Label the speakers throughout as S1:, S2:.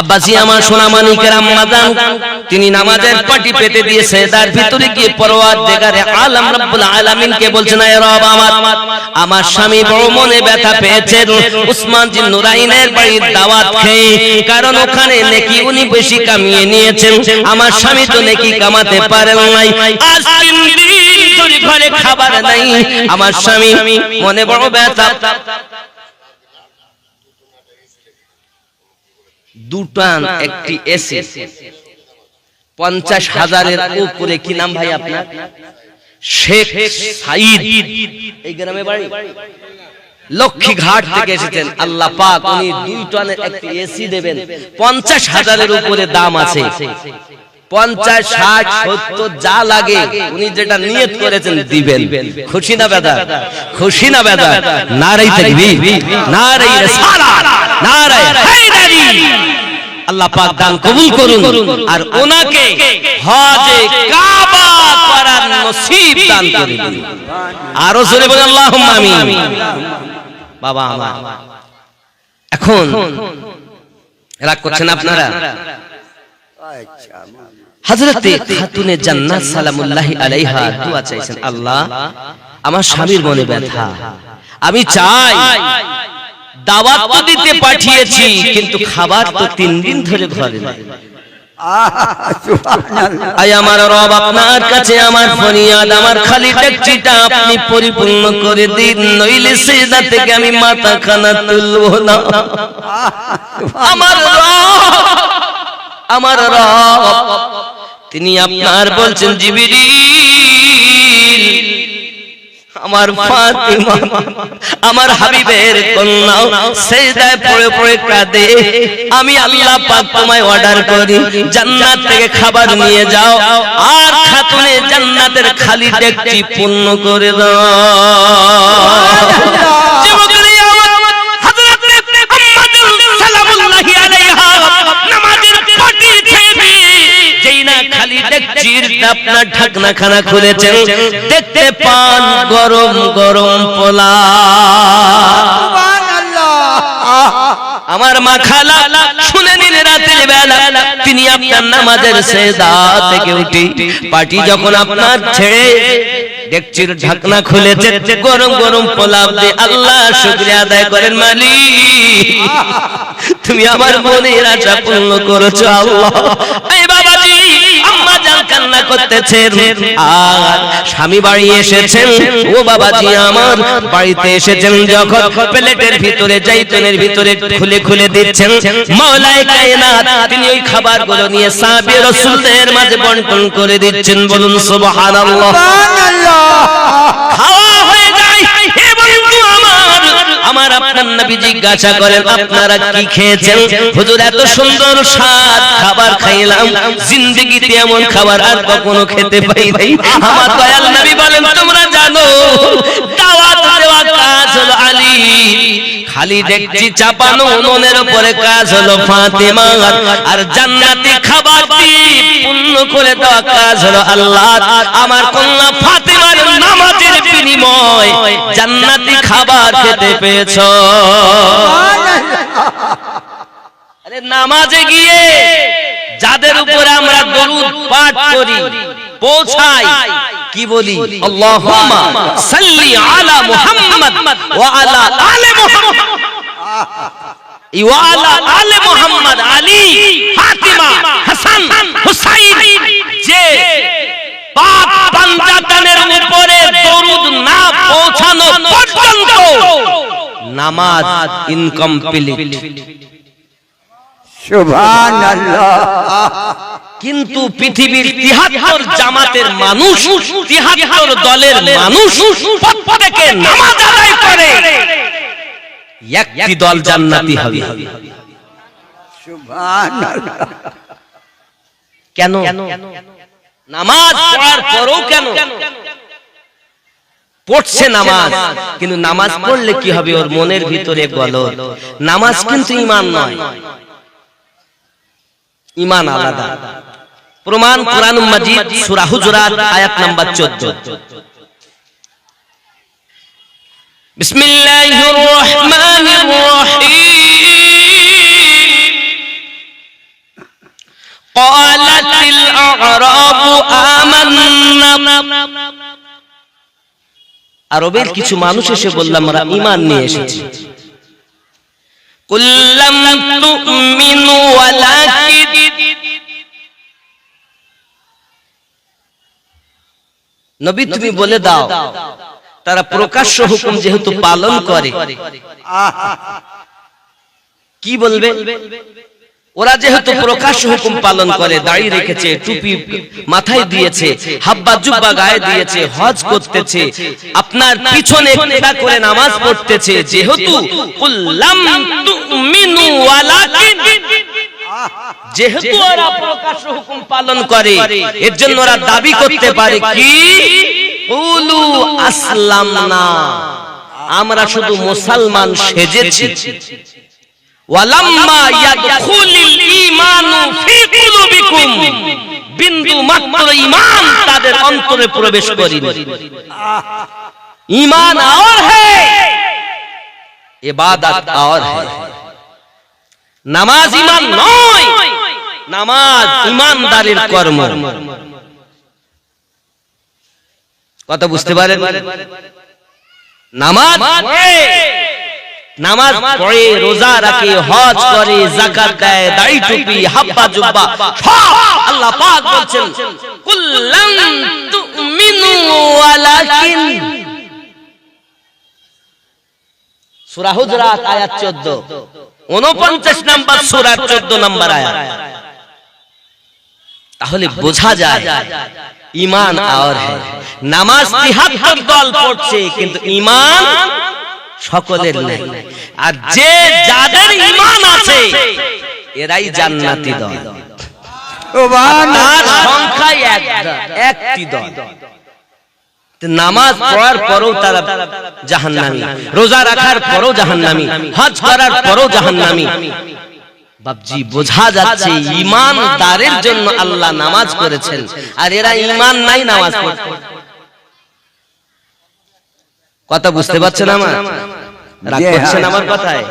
S1: আব্বাসি আমার সোনা মানিকের আম্মাজান তিনি নামাজের পাটি পেতে দিয়েছে তার ভিতরে গিয়ে রব্বুল আলামিনকে বলছেন, এ রব আমার আমার স্বামী বড় মনে ব্যথা উসমান নুরাইনের বাড়ির দাওয়াত খেয়ে, কারণ ওখানে নেকি উনি বেশি কামিয়ে নিয়েছেন, আমার স্বামী তো নেকি কামাতে পারেন নাই, আজ তিন দিন ঘরে খাবার নাই, আমার স্বামী মনে বড় ব্যথা দুটান একটি এসি। পঞ্চাশ হাজারের উপরে কি নাম ভাই আপনার? শেখ সাইদ এই গ্রামে বাড়ি? থেকে এসেছেন। আল্লাহ পাক উনি দুই টনের একটি এসি দেবেন। পঞ্চাশ হাজারের উপরে দাম আছে। পঞ্চাশ ষাট সত্তর যা লাগে উনি যেটা নিয়ত করেছেন দিবেন। খুশি না বেদা খুশি না বেদা নারাই থাকবি নারাই সারা নারাই আল্লাহ পাক দান কবুল করুন। আর ওনাকে হজে কাবা করার নসিব দান করে দিন। আরও জোরে বলেন, আল্লাহুম্মা আমিন। বাবা আমার, এখন রাগ করছেন আপনারা? হযরতে খাতুনে জান্নাত সালামুল্লাহি আলাইহা দোয়া চাইছেন, আল্লাহ, আমার স্বামীর মনে ব্যথা। আমি চাই দাওয়াত তো দিতে পাঠিয়েছি কিন্তু খাবার তো তিন দিন ধরে ঘরে নাই। আয় আমার রব আপনার কাছে আমার ফরিয়াদ আমার খালি ট্যাক্সিটা আপনি পরিপূর্ণ করে দিন নইলে সেজদা থেকে আমি মাথা খানা তুলব না। আমার রব আমার রব তিনি আপনার বলছেন জিবিরি আমার ফাতিমা আমার হাবিবের কন্যা সেজদায় পড়ে পড়ে কাঁদে। আমি আল্লাহ পাক তোমায় অর্ডার করি। জান্নাত থেকে খাবার নিয়ে যাও। আর খাতুনে জান্নাতের খালি ডেকটি পূর্ণ করে দাও। আপনার ঢাকনা খানা খুলেছেন দেখতে পান গরম গরম পোলা। আমার মা খালা শুনে নিলে রাতের বেলা তিনি আপনার নামাজের সেদা থেকে উঠি পাটি যখন আপনার ছেড়ে ডেকচির ঢাকনা খুলেছে গরম গরম পোলাপ দিয়ে আল্লাহ শুক্রিয়া আদায় করেন মালিক। তুমি আমার মনের আশা পূর্ণ করেছ আল্লাহ। এই বাবাজি আম্মা জান কান্না করতেছেন আর স্বামী বাড়ি এসেছেন। ও বাবাজি আমার বাড়িতে এসেছেন যখন প্লেটের ভিতরে জাইতুনের ভিতরে খুলে খুলে দিচ্ছেন। মাওলায়ে কায়নাত তিনি ওই খাবারগুলো নিয়ে সাহাবী রাসূলদের মাঝে বন্টন করে দিচ্ছেন। বলুন সুবহানাল্লাহ। খাওয়া যায় হে বন্ধু আমার আপনার নবী জিজ্ঞাসা করেন, আপনারা কি খেয়েছেন? হুজুর, এত সুন্দর স্বাদ, খাবার খাইলাম। জিন্দেগিতে এমন খাবার আর কখনো খেতে পাই নাই। আমার দয়াল নবী বলেন, তোমরা জানো, দাওয়াত দেওয়া কাজ হলো আলী। খালি দেখছি চাপানো উনুনের উপরে কাজ হলো ফাতেমা। আর জান্নাতি খাবার দিয়ে পূর্ণ করে দেওয়া কাজ হলো আল্লাহ। আমার কন্যা ফাতেমার বিনিময় জান্নাতি খাবার খেতে পেয়েছ। আরে নামাজে গিয়ে যাদের উপরে আমরা দরুদ পাঠ করি, পৌঁছাই। কি বলি? আল্লাহুম্মা সাল্লি আলা মুহাম্মদ ওয়া আলা আলি মুহাম্মদ। ইওয়ালা আলে মোহাম্মদ আলী, ফাতিমা, হাসান, হুসাইন, যে পাক পাঞ্জাতানের না পৌঁছানো পর্যন্ত নামাজ ইনকমপ্লিট কিন্তু পৃথিবীর তিহাত্তর জামাতের মানুষ তিহাত্তর দলের মানুষ প্রত্যেকে নামাজ আদায় করে। একটি দল জান্নাতি হবে। কেন? নামাজ পড়ার পরও কেন? পড়ছে নামাজ কিন্তু নামাজ পড়লে কি হবে? ওর মনের ভিতরে গলত নামাজ কিন্তু ইমান নয়। ইমান আলাদা। প্রমাণ কোরআন মাজিদ সূরা হুজুরাত আয়াত নাম্বার 14 বিসমিল্লাহির রহমানির রহিম। আ'রাবু আমান্না আরবের কিছু মানুষ এসে বললাম আমরা ঈমান নিয়ে এসেছি। কুল্লাম তুমিনু নবী তুমি বলে দাও তারা প্রকাশ্য হুকুম যেহেতু পালন করে। কি বলবে? ওরা যেহেতু প্রকাশ্য হুকুম পালন করে, দাড়ি রেখেছে, টুপি মাথায় দিয়েছে, হাব্বা জুব্বা গায়ে দিয়েছে, হজ করতেছে, আপনার পিছনে একটা করে নামাজ পড়তেছে, যেহেতু কুল্লাম তুমিনু ওয়ালাকিন। যেহেতু ওরা প্রকাশ্য হুকুম পালন করে, এর জন্য ওরা দাবি করতে পারে কি? উলু আসলাম না আমরা শুধু মুসলমান সেজেছি। ওয়ালাম্মা ইয়াদখুলিল ঈমানু বিন্দু মাত্র তাদের অন্তরে প্রবেশ করিনি। আর নামাজ ইমান নয়। নামাজ ঈমানদারের কর্ম। কথা বুঝতে পারেন? নামাজ নামাজ পড়ে রোজা রাখে হজ করে যাকাত দেয় দাড়ি টুপি হাব্বা জুব্বা সব আল্লাহ পাক বলছেন কুল্লাম তুমিনু ওয়ালাকিন। সূরা হুজরাত আয়াত 14 49 নাম্বার সূরার 14 নাম্বার আয়াত। তাহলে বোঝা যায় ঈমান আর নামাজ 73 দল পড়ছে কিন্তু ঈমান সকলের নেই আর যে যাদের ঈমান আছে এরাই জান্নাতি দল। সংখ্যায় এক একটি দল। নামাজ পড়ার পরেও তারা জাহান্নামী। রোজা রাখার পরেও জাহান্নামী। হজ করার পরেও জাহান্নামী। বাবজি বোঝা যাচ্ছে ইমানদারের জন্য আল্লাহ নামাজ করেছেন। আর এরা ইমান নাই নামাজ পড়ছে কথা বুঝতে পারছেন আমার? রাগ করছেন আমার কথায়?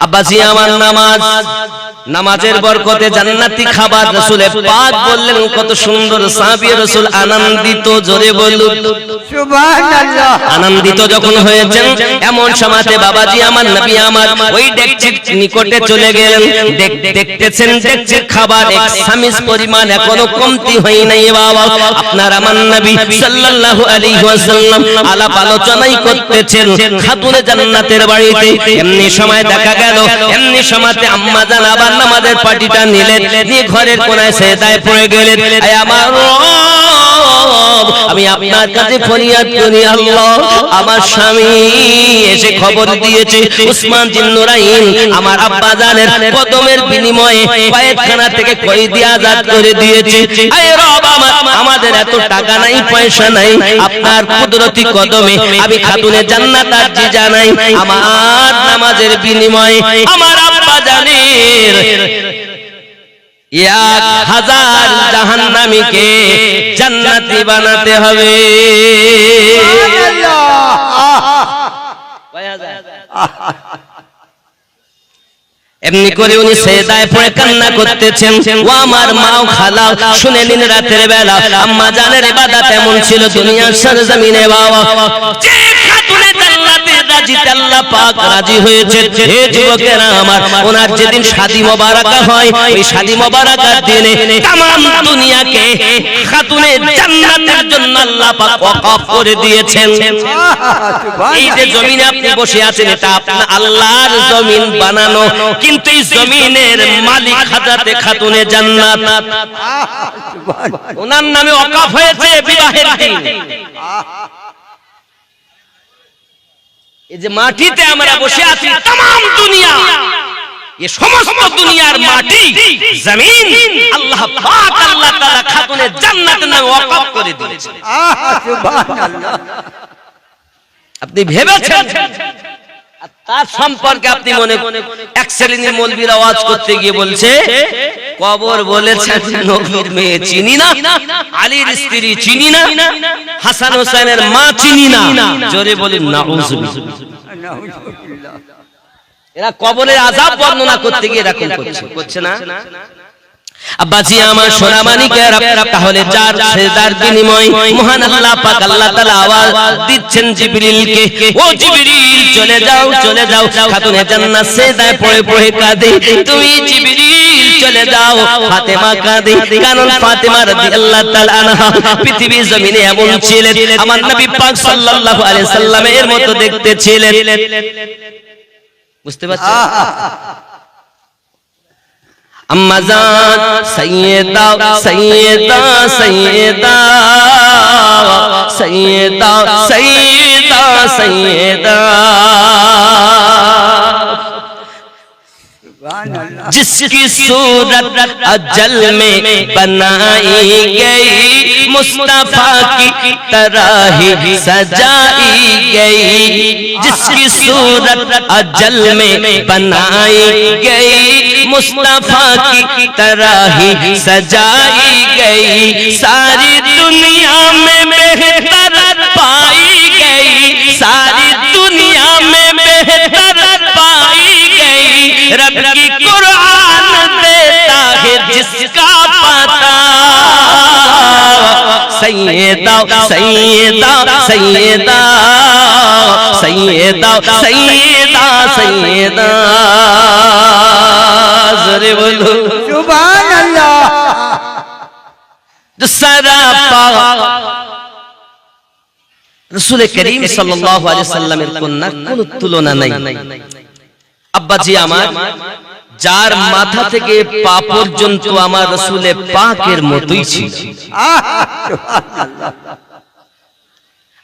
S1: আব্বাসি আমার নামাজ নামাজের বরকতে জান্নাতি খাবার রাসূলে পাক বললেন কত সুন্দর সাহাবী রাসূল আনন্দিত জোরে বলুন
S2: সুবহানাল্লাহ।
S1: আনন্দিত যখন হয়েছেন এমন সময়তে বাবাজি আমার নবী আমার ওই ডেকচির নিকটে চলে গেলেন। দেখতেছেন দেখছে খাবার এক সামিস পরিমাণ এখনও কমতি হয় নাই বাবা। আপনার আমার নবী সাল্লাল্লাহু আলাইহি ওয়াসাল্লাম আলাপ আলোচনাই করতেছেন। খাতুনে জান্নাতের বাড়িতে এমনি সময় দেখা গেল এমনি সময়তে আম্মা জান আবার নামাজের পার্টিটা নিলেন। নিয়ে ঘরের কোনায় সেদায় পড়ে গেলেন। আমার আমি আপনার কাছে ফরিয়াদ করি, আল্লাহ। আমার স্বামী এসে খবর দিয়েছে, উসমান জিন্নুরাইন আমার আব্বা জানের কদমের বিনিময়ে কয়েকখানা থেকে কয়েদি আজাদ করে দিয়েছে। আয় রব আমার আমাদের এত টাকা নাই, পয়সা নাই, আপনার কুদরতি কদমে আমি খাতুনে জান্নাত আর জি জানাই আমার নামাজের বিনিময়ে আমার আব্বা জানের এক হাজার জাহান্নামীকে জান্নাতি বানাতে হবে। এমনি করে উনি সেদায় পড়ে কান্না করতেছেন। ও আমার মাও খালাও শুনে নিন রাতের বেলা। আম্মা জানের ইবাদত এমন ছিল দুনিয়ার সরজমিনে বাবা। রাজিতে আল্লাহ পাক রাজি হয়েছে। হে যুবকেরা আমার ওনার যেদিন শাদি মোবারকা হয় ওই শাদি মোবারকার দিনে তামাম দুনিয়াকে খাতুনে জান্নাতের জন্য আল্লাহ পাক ওয়াকফ করে দিয়েছেন। এই যে জমিনে আপনি বসে আছেন এটা আপনার আল্লাহর জমিন বানানো। কিন্তু এই জমিনের মালিক হাজাতে খাতুনে জান্নাত। ওনার নামে ওয়াকফ হয়েছে বিবাহের দিন। এই যে মাটিতে আমরা বসে আছি তাম দুনিয়া। এ সমস্ত দুনিয়ার মাটি জমিন আল্লাহ পাক আল্লাহ তাআলা খাতুনে জান্নাত নামে ওয়াকফ করে দিয়েছেন। আপনি ভেবেছেন তার সম্পর্কে আপনি মনে এক শ্রেণির মৌলবীর আওয়াজ করতে গিয়ে বলছে কবর বলেছেন নবীর মেয়ে চিনি না আলীর স্ত্রী চিনি না হাসান হোসেনের মা চিনি না। জোরে বলেন নাউজুবিল্লাহ। এরা কবরের আযাব বর্ণনা করতে গিয়ে এরকম করছে। করছে না? আব্বাজি আমার সোনা মানিকের তাহলে সেদার বিনিময় মহান আল্লাহ পাক আল্লাহ তাআলা আওয়াজ দিচ্ছেন জিবরিলকে, ও জিবরিল, চলে যাও চলে যাও, খাতুনে জান্নাত পড়ে পড়ে কাঁদে, তুমি জিবরিল, চলে যাও, ফাতেমা কাঁদে, কারণ ফাতেমা রাদিয়াল্লাহু তাআলা আনহা পৃথিবীর জমিনে এমন ছিলেন, আমার নবী পাক সাল্লাল্লাহু আলাইহি সাল্লামের মতো দেখতে ছিলেন। বুঝতে পারছেন? আম্মাজান সৈয়দা সৈয়দা সৈয়দা সৈয়দা সৈয়দা সৈয়দা جس کی صورت اجل میں بنائی گئی، مصطفیٰ کی طرح ہی سجائی گئی۔ جس کی صورت اجل میں بنائی گئی، مصطفیٰ کی طرح ہی سجائی گئی۔ ساری دنیا میں بہتر پائی سیدہ سیدہ سیدہ سیدہ۔ ذرے بولو۔ سبحان اللہ جو
S2: سراپا
S1: رسول کریم صلی اللہ علیہ وسلم এর কোন কোনো তুলনা নাই আব্বাজি আমার যার মাথা থেকে পা পর্যন্ত আমার রসুলে পাকের মতোই ছিল
S2: আহ সুবহানাল্লাহ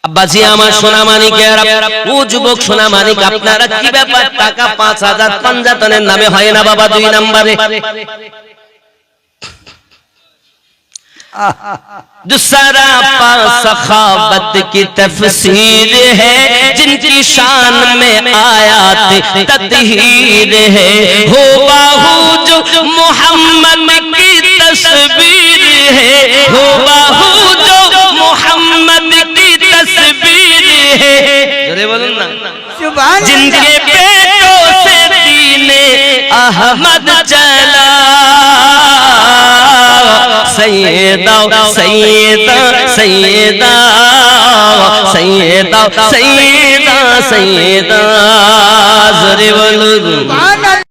S1: আব্বাজি আমার সোনা মানিকের ও যুবক সোনা মানিক আপনারা কি ব্যাপার টাকা পাঁচ হাজার পাঞ্জাতনের নামে হয় না বাবা দুই নম্বরে दूसरा पा सखावत की तफसीर है जिनकी शान में आयात ततहीर है हो बाहू जो मोहम्मद की तस्वीर है हो बाहू زندگی پیٹوں سے دین احمد چلا۔ سیدہ سیدہ سیدہ سیدہ سیدہ سیدہ۔ زرے بلد